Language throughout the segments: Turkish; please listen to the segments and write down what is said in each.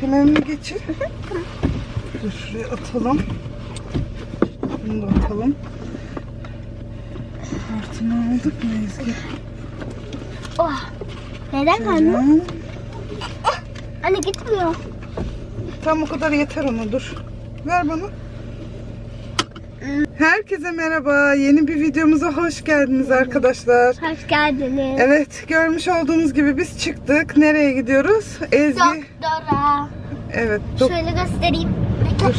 Kemerini geçir. Dur şuraya atalım. Bunu da atalım. Kartını aldık mı Ezgi? Oh. Neden anne? Canım. Anne gitmiyor. Tam o kadar yeter ona dur. Ver bana. Herkese merhaba. Yeni bir videomuza hoş geldiniz arkadaşlar. Hoş geldiniz. Evet görmüş olduğunuz gibi biz çıktık. Nereye gidiyoruz? Ezgi. Doktora. Evet. dok- Şöyle göstereyim. Dur.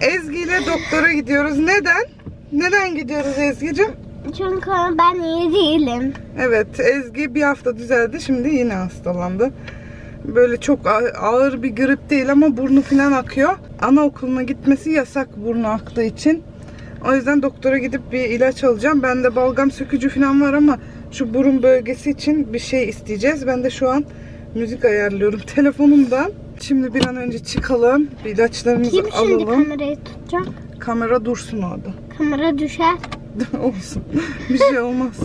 Ezgi ile doktora gidiyoruz. Neden? Neden gidiyoruz Ezgi'cim? Çünkü ben iyi değilim. Evet Ezgi bir hafta düzeldi. Şimdi yine hastalandı. Böyle çok ağır bir grip değil ama burnu falan akıyor. Anaokuluna gitmesi yasak burnu aktığı için. O yüzden doktora gidip bir ilaç alacağım. Bende balgam sökücü falan var ama şu burun bölgesi için bir şey isteyeceğiz. Ben de şu an müzik ayarlıyorum telefonumdan. Şimdi bir an önce çıkalım. Bir ilaçlarımızı Kim şimdi alalım. kamerayı tutacak? Kamera dursun orada. Kamera düşer. Olsun. Bir şey olmaz.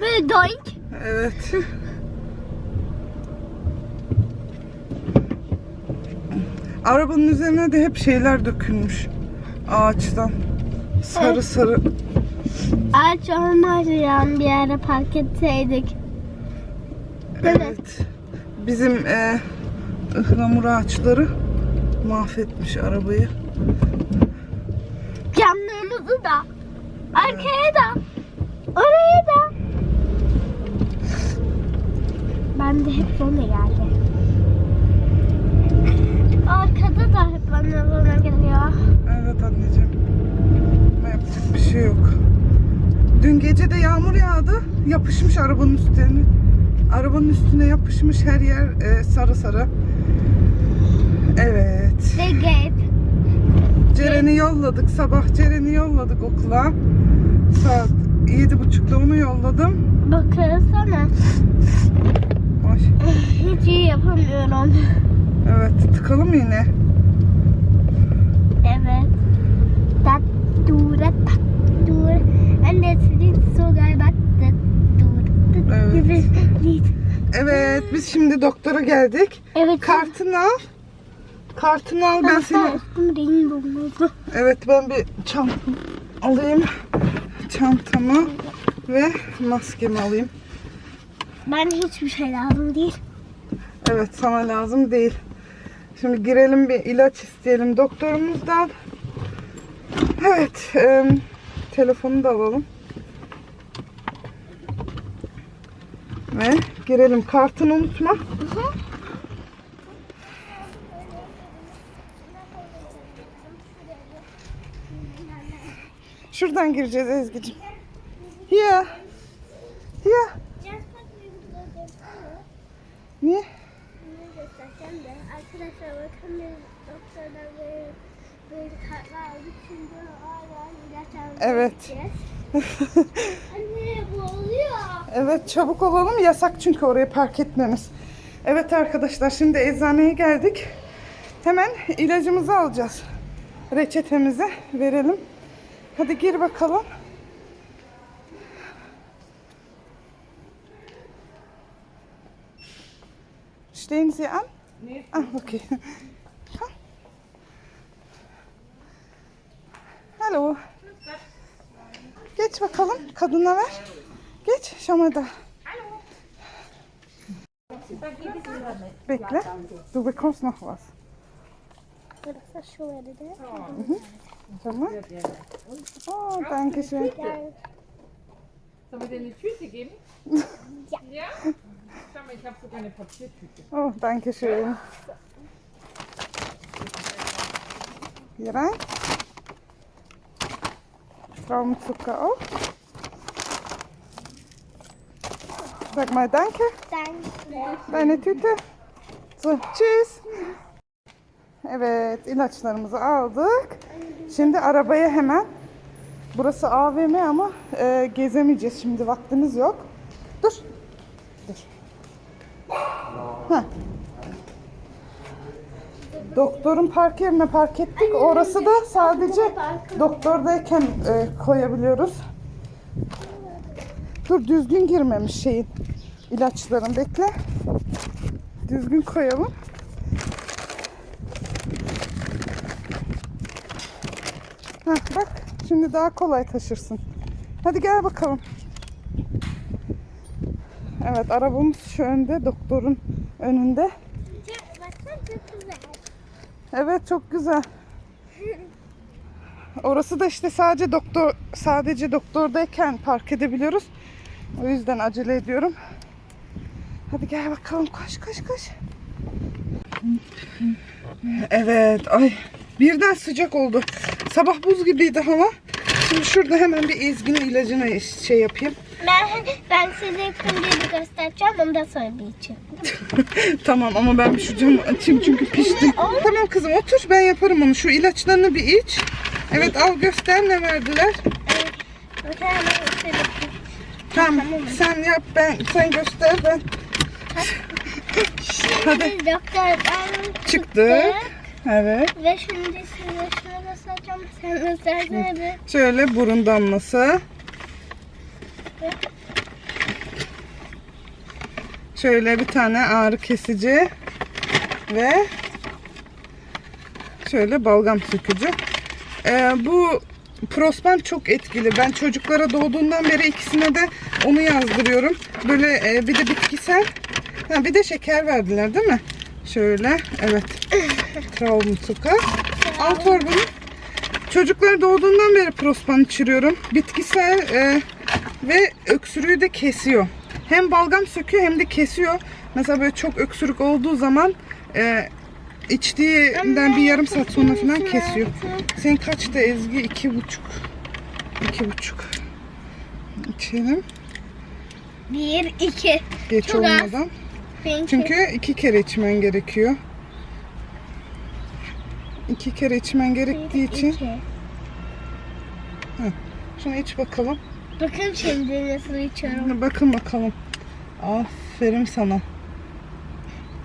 Böyle doink. Evet. Arabanın üzerine de hep şeyler dökülmüş. Ağaçtan. Sarı Evet. sarı. Ağaç olmaz yani bir yere park etseydik. Mi? Evet. Bizim e, ıhlamur ağaçları mahvetmiş arabayı. Camlarımızı da. Arkaya da. Oraya da. Ben de hep bana geldi. Arkada da hep bana bana geliyor. Evet anneciğim. Ama yapacak bir şey yok. Dün gece yağdı. Yapışmış arabanın üstüne. Arabanın üstüne yapışmış her yer e, sarı sarı. Evet. Ve. Ceren'i yolladık. Sabah Ceren'i yolladık okula. Saat yedi buçukta onu yolladım. Bakırsana. Ay, Hiç iyi yapamıyorum. evet tıkalım yine. Evet. Dur dat dur. Anne senin sogar bak dat dur. Dat Evet. gibi değil. Evet biz şimdi doktora geldik. Evet. Kartını al. Kartını al ben seni. Üstüm. Evet ben bir çantam alayım. Çantamı ve maskemi alayım. Ben hiçbir şey lazım değil. Evet sana lazım değil. Şimdi girelim bir ilaç isteyelim doktorumuzdan. Evet e, telefonu da alalım. Ve girelim. Kartını unutma. Şuradan gireceğiz Ezgi'cim. Here. Here. Niye? Arkadaşlar bakın biz doktordan böyle, böyle aldık. Şimdi hala ilaç almaya Evet. gideceğiz. Anne bu oluyor. Evet çabuk olalım. Yasak çünkü oraya park etmemiz. Evet arkadaşlar şimdi eczaneye geldik. Hemen ilacımızı alacağız. Reçetemizi verelim. Hadi gir bakalım. Stehen Sie an? Ah, okay. Hallo. Geç bakalım. Kadına ver. Geç Şamada. Bekle. Du bekommst noch was. De. Tamam. Oh, danke schön. Sollen wir dir eine Tüte geben? Ja. Ja? Schau mal, ich habe sogar eine Papiertüte. Oh, danke schön. Hier rein. Traubenzucker auch. Sag mal danke. Danke. Deine Tüte. So, tschüss. Evet, ilaçlarımızı aldık. Şimdi arabaya hemen. Burası AVM ama e, gezemeyeceğiz şimdi vaktimiz yok. Dur. Dur. Heh. Doktorun park yerine park ettik. Orası da sadece doktordayken e, koyabiliyoruz. Dur düzgün girmemiş şeyin ilaçların bekle. Düzgün koyalım. Heh, bak şimdi daha kolay taşırsın. Hadi gel bakalım. Evet arabamız şu önde doktorun önünde. Evet çok güzel. Orası da işte sadece doktor sadece doktordayken park edebiliyoruz. O yüzden acele ediyorum. Hadi gel bakalım koş koş koş. Evet ay birden sıcak oldu. Sabah buz gibiydi hava. Şimdi şurada hemen bir Ezgi'nin ilacını şey yapayım. Ben, ben size şimdi bir göstereceğim. Ondan sonra bir içeceğim. Tamam ama ben bir şu camı açayım çünkü piştim. Tamam kızım otur ben yaparım onu. Şu ilaçlarını bir iç. Evet al göster ne verdiler. Tamam sen yap ben sen göster ben. Hadi. Şimdi doktordan Çıktık. Evet. Ve şimdi size şunu göstereceğim. Sen göstersene bir. Şöyle burun damlası. Şöyle bir tane ağrı kesici ve şöyle balgam sökücü. Ee, bu Prospan çok etkili. Ben çocuklara doğduğundan beri ikisine de onu yazdırıyorum. Böyle e, bir de bitkisel. Ha, bir de şeker verdiler değil mi? Şöyle evet. Traumsuka. Al torbanı. Çocuklar doğduğundan beri prospan içiriyorum. Bitkisel e, ve öksürüğü de kesiyor. Hem balgam söküyor hem de kesiyor. Mesela böyle çok öksürük olduğu zaman e, içtiğinden bir yarım saat sonra falan kesiyor. Senin kaçtı Ezgi? İki buçuk. İki buçuk. İçelim. Bir, iki. Geç Çok olmadan. Çünkü iki kere içmen gerekiyor. İki kere içmen gerektiği için. iki. Şunu iç bakalım. Bakın şimdi nasıl içiyorum. Bakın bakalım. Aferin sana.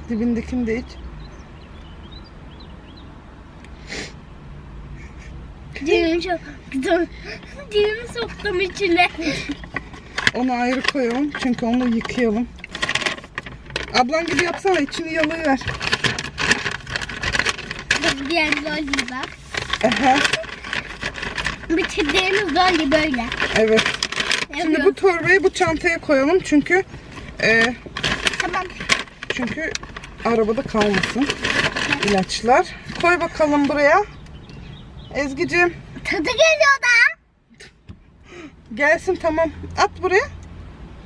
Dibindekini de iç. Dilimi çok güzel. Dilimi soktum içine. Onu ayrı koyalım. Çünkü onu yıkayalım. Ablan gibi yapsana. içini yalıver. Bak diğer zolli bak. Aha, Bitirdiğimiz zolli böyle. evet. Şimdi bu torbayı bu çantaya koyalım. Çünkü e, Tamam. çünkü arabada kalmasın ilaçlar. Koy bakalım buraya. Ezgi'cim Tadı geliyor da. gelsin tamam. At buraya.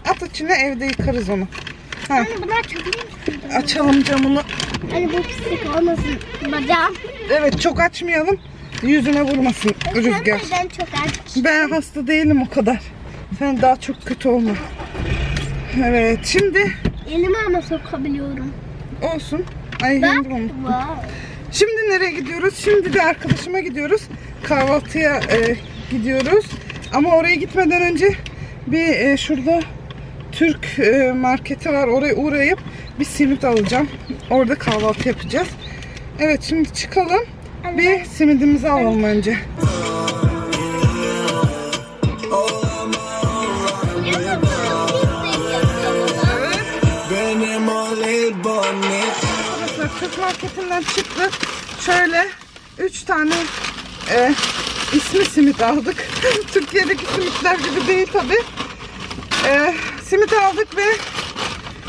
At içine evde yıkarız onu. Ha, Hani bunlar çok iyi. açalım camını. Hani bu pislik olmasın bacağım. Evet çok açmayalım. Yüzüne vurmasın rüzgar. Sen neden çok aç? Ben hasta değilim o kadar. Sen daha çok kötü olma. Evet şimdi Elime ama sokabiliyorum. olsun. Ay Bak. onu. Wow. Şimdi nereye gidiyoruz? Şimdi de arkadaşıma gidiyoruz. Kahvaltıya e, gidiyoruz. Ama oraya gitmeden önce bir e, şurada Türk e, marketi var. Oraya uğrayıp bir simit alacağım. Orada kahvaltı yapacağız. Evet şimdi çıkalım. Bir simidimizi alalım önce. Venimos marketinden çıktık. Şöyle 3 tane e, ismi simit aldık. Türkiye'deki simitler gibi değil tabi. E, simit aldık ve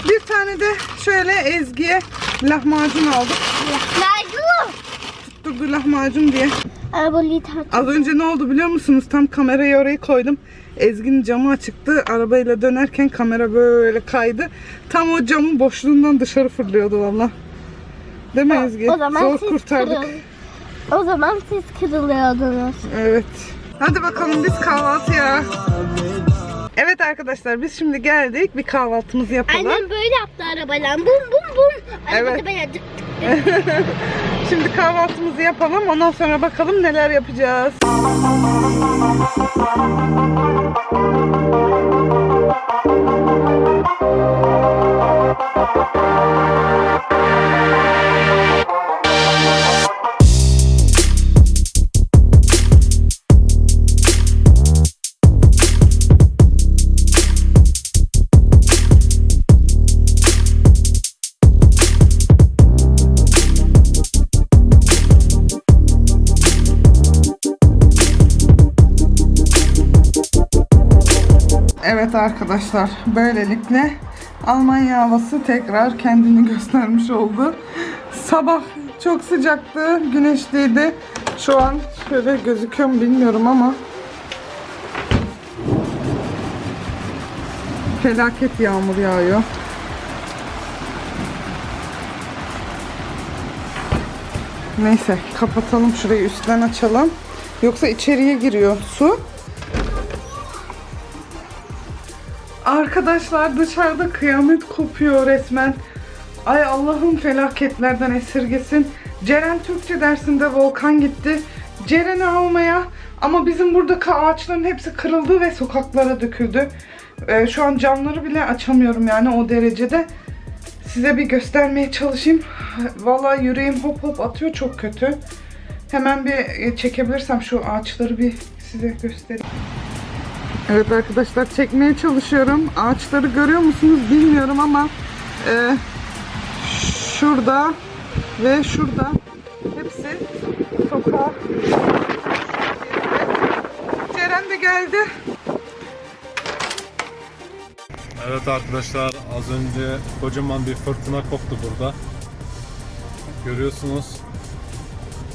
bir tane de şöyle Ezgi'ye lahmacun aldık. Tutturdu lahmacun diye. Az önce ne oldu biliyor musunuz? Tam kamerayı oraya koydum. Ezgi'nin camı açıktı. Arabayla dönerken kamera böyle kaydı. Tam o camın boşluğundan dışarı fırlıyordu valla. Değil mi Ezgi? O zaman Zor siz kurtardık. kırıl- O zaman siz kırılıyordunuz. Evet. Hadi bakalım biz kahvaltıya. Evet arkadaşlar biz şimdi geldik. Bir kahvaltımızı yapalım. Annem böyle yaptı arabayla. Bum bum bum. Arabada Evet. böyle Şimdi kahvaltımızı yapalım. Ondan sonra bakalım neler yapacağız. Arkadaşlar böylelikle Almanya havası tekrar kendini göstermiş oldu. Sabah çok sıcaktı, güneşliydi. Şu an şöyle gözüküyor mu bilmiyorum ama felaket yağmur yağıyor. Neyse kapatalım şurayı üstten açalım. Yoksa içeriye giriyor su. Arkadaşlar dışarıda kıyamet kopuyor resmen. Ay Allah'ım felaketlerden esirgesin. Ceren Türkçe dersinde Volkan gitti. Ceren'i almaya ama bizim buradaki ağaçların hepsi kırıldı ve sokaklara döküldü. Ee, şu an camları bile açamıyorum yani o derecede. Size bir göstermeye çalışayım. Vallahi yüreğim hop hop atıyor çok kötü. Hemen bir e, çekebilirsem şu ağaçları bir size göstereyim. Evet arkadaşlar çekmeye çalışıyorum. Ağaçları görüyor musunuz bilmiyorum ama e, şurada ve şurada hepsi sokağa Ceren de geldi. Evet arkadaşlar az önce kocaman bir fırtına koptu burada. Görüyorsunuz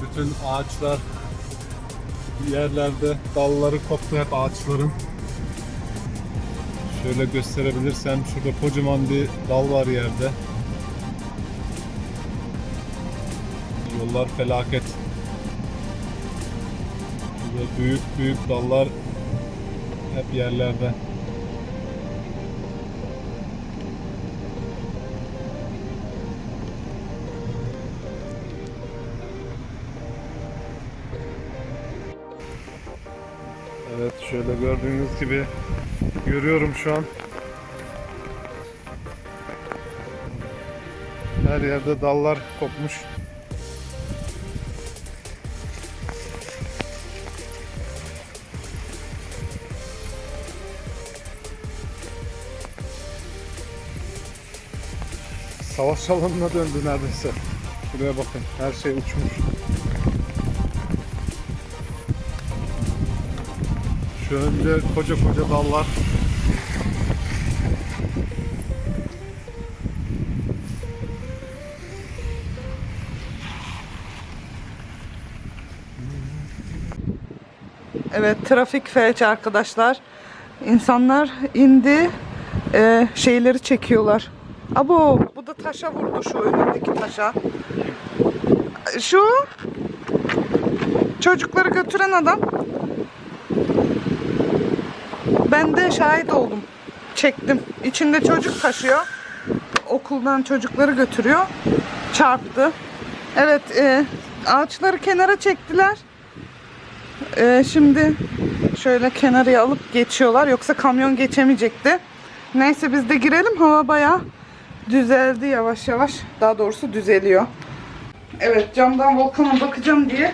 bütün ağaçlar yerlerde dalları koptu hep ağaçların. Şöyle gösterebilirsem şurada kocaman bir dal var yerde. Yollar felaket. Burada büyük büyük dallar hep yerlerde. Evet şöyle gördüğünüz gibi görüyorum şu an. Her yerde dallar kopmuş. Savaş alanına döndü neredeyse. Şuraya bakın her şey uçmuş. Şu önde koca koca dallar. Evet trafik felç arkadaşlar. İnsanlar indi e, şeyleri çekiyorlar. Abo bu da taşa vurdu şu önündeki taşa. Şu çocukları götüren adam. Ben de şahit oldum. Çektim. İçinde çocuk taşıyor. Okuldan çocukları götürüyor. Çarptı. Evet e, ağaçları kenara çektiler. Ee, şimdi şöyle kenarıya alıp geçiyorlar. Yoksa kamyon geçemeyecekti. Neyse biz de girelim. Hava bayağı düzeldi yavaş yavaş. Daha doğrusu düzeliyor. Evet camdan volkana bakacağım diye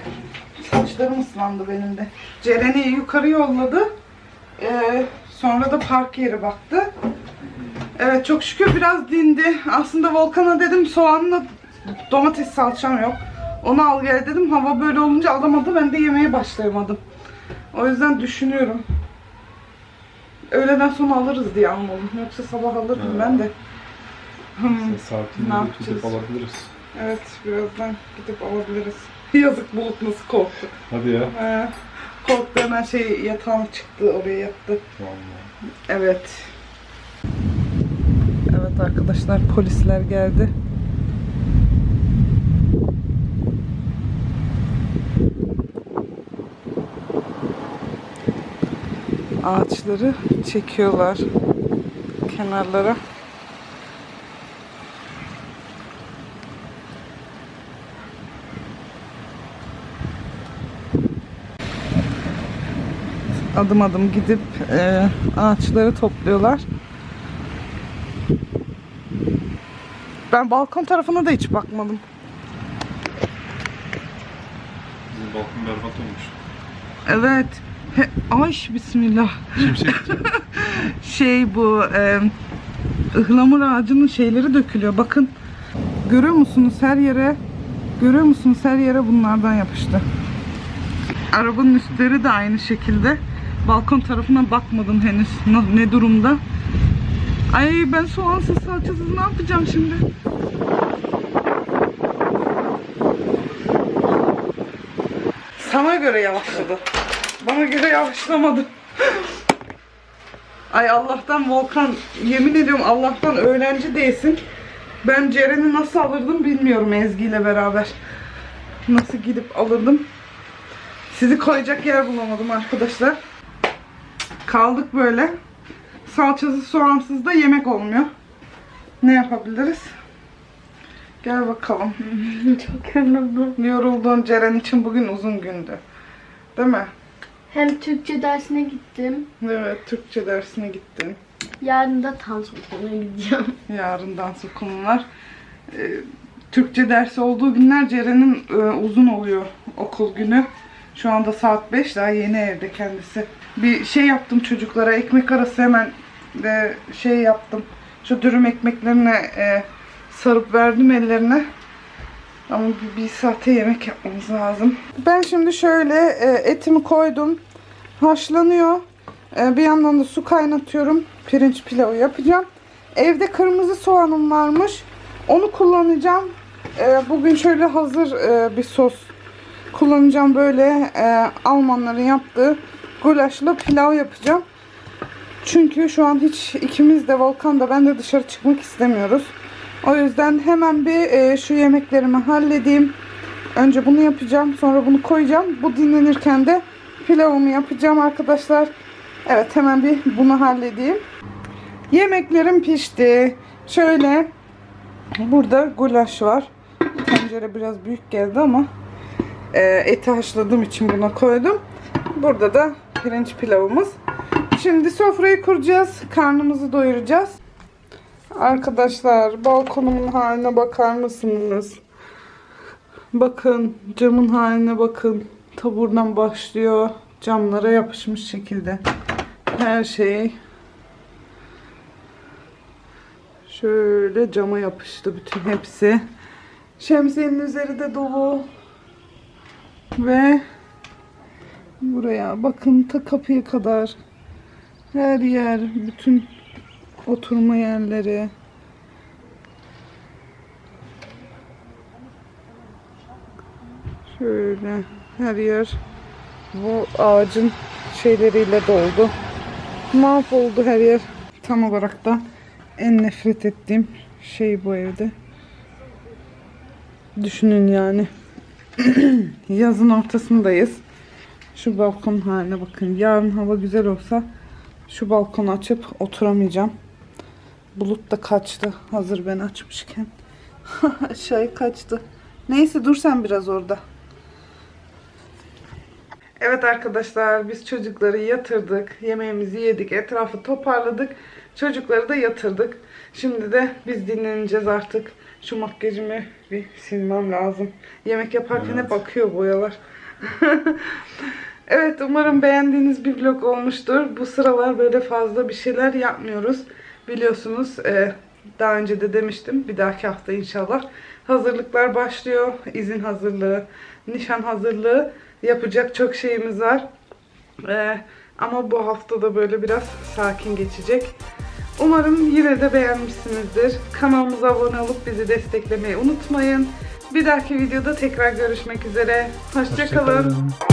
saçlarım ıslandı benim de. Ceren'i yukarı yolladı. Ee, sonra da park yeri baktı. Evet çok şükür biraz dindi. Aslında volkana dedim soğanla domates salçam yok. Onu al gel dedim. Hava böyle olunca alamadı. Ben de yemeye başlayamadım. O yüzden düşünüyorum. Öğleden sonra alırız diye almadım. Yoksa sabah alırdım ben de. Hmm, Sakin yapacağız? alabiliriz. evet birazdan gidip alabiliriz. Yazık bulut nasıl korktu. Hadi ya. Ee, korktu hemen şey yatağına çıktı oraya yattı. Vallahi. Evet. Evet arkadaşlar polisler geldi. Ağaçları çekiyorlar kenarlara. Adım adım gidip e, ağaçları topluyorlar. Ben balkon tarafına da hiç bakmadım. Bizim balkon berbat olmuş. Evet. Ay bismillah. Şimşek Şey bu e, ıhlamur ağacının şeyleri dökülüyor. Bakın. Görüyor musunuz her yere? Görüyor musunuz her yere bunlardan yapıştı. Arabanın üstleri de aynı şekilde. Balkon tarafına bakmadın henüz. Ne, ne durumda? Ay ben soğansız salçasız ne yapacağım şimdi? Sana göre yavaşladı. Bana göre yavaşlamadı. Ay Allah'tan Volkan, yemin ediyorum Allah'tan öğrenci değilsin. Ben Ceren'i nasıl alırdım bilmiyorum Ezgi ile beraber. Nasıl gidip alırdım. Sizi koyacak yer bulamadım arkadaşlar. Kaldık böyle. Salçasız soğansız da yemek olmuyor. Ne yapabiliriz? Gel bakalım. Çok yoruldum. Yoruldun Ceren için bugün uzun gündü. Değil mi? Hem Türkçe dersine gittim. Evet, Türkçe dersine gittin. Yarın da dans okuluna gideceğim. Yarın dans okulu var. Ee, Türkçe dersi olduğu günler Ceren'in e, uzun oluyor okul günü. Şu anda saat 5 daha yeni evde kendisi. Bir şey yaptım çocuklara ekmek arası hemen de şey yaptım. Şu dürüm ekmeklerine e, sarıp verdim ellerine. Ama bir, bir saate yemek yapmamız lazım. Ben şimdi şöyle e, etimi koydum. Haşlanıyor. E, bir yandan da su kaynatıyorum. Pirinç pilavı yapacağım. Evde kırmızı soğanım varmış. Onu kullanacağım. E, bugün şöyle hazır e, bir sos kullanacağım. Böyle e, Almanların yaptığı gulaşlı pilav yapacağım. Çünkü şu an hiç ikimiz de Volkan da ben de dışarı çıkmak istemiyoruz. O yüzden hemen bir e, şu yemeklerimi halledeyim. Önce bunu yapacağım. Sonra bunu koyacağım. Bu dinlenirken de pilavımı yapacağım arkadaşlar. Evet hemen bir bunu halledeyim. Yemeklerim pişti. Şöyle burada gulaş var. Tencere biraz büyük geldi ama e, eti haşladığım için buna koydum. Burada da pirinç pilavımız. Şimdi sofrayı kuracağız. Karnımızı doyuracağız. Arkadaşlar balkonumun haline bakar mısınız? Bakın camın haline bakın. Taburdan başlıyor. Camlara yapışmış şekilde. Her şey şöyle cama yapıştı bütün hepsi. Şemsiyenin üzeri de dolu. Ve buraya bakın ta kapıya kadar her yer bütün oturma yerleri şöyle her yer bu ağacın şeyleriyle doldu. Mahvoldu her yer. Tam olarak da en nefret ettiğim şey bu evde. Düşünün yani. Yazın ortasındayız. Şu balkon haline bakın. Yarın hava güzel olsa şu balkonu açıp oturamayacağım. Bulut da kaçtı. Hazır ben açmışken. Aşağıya kaçtı. Neyse dur sen biraz orada. Evet arkadaşlar biz çocukları yatırdık. Yemeğimizi yedik. Etrafı toparladık. Çocukları da yatırdık. Şimdi de biz dinleneceğiz artık. Şu makyajımı bir silmem lazım. Yemek yaparken Evet. hep akıyor boyalar. evet umarım beğendiğiniz bir vlog olmuştur. Bu sıralar böyle fazla bir şeyler yapmıyoruz. Biliyorsunuz e, daha önce de demiştim. Bir dahaki hafta inşallah hazırlıklar başlıyor. İzin hazırlığı, nişan hazırlığı Yapacak çok şeyimiz var. Ee, ama bu hafta da böyle biraz sakin geçecek. Umarım yine de beğenmişsinizdir. Kanalımıza abone olup bizi desteklemeyi unutmayın. Bir dahaki videoda tekrar görüşmek üzere. Hoşçakalın. Hoşça,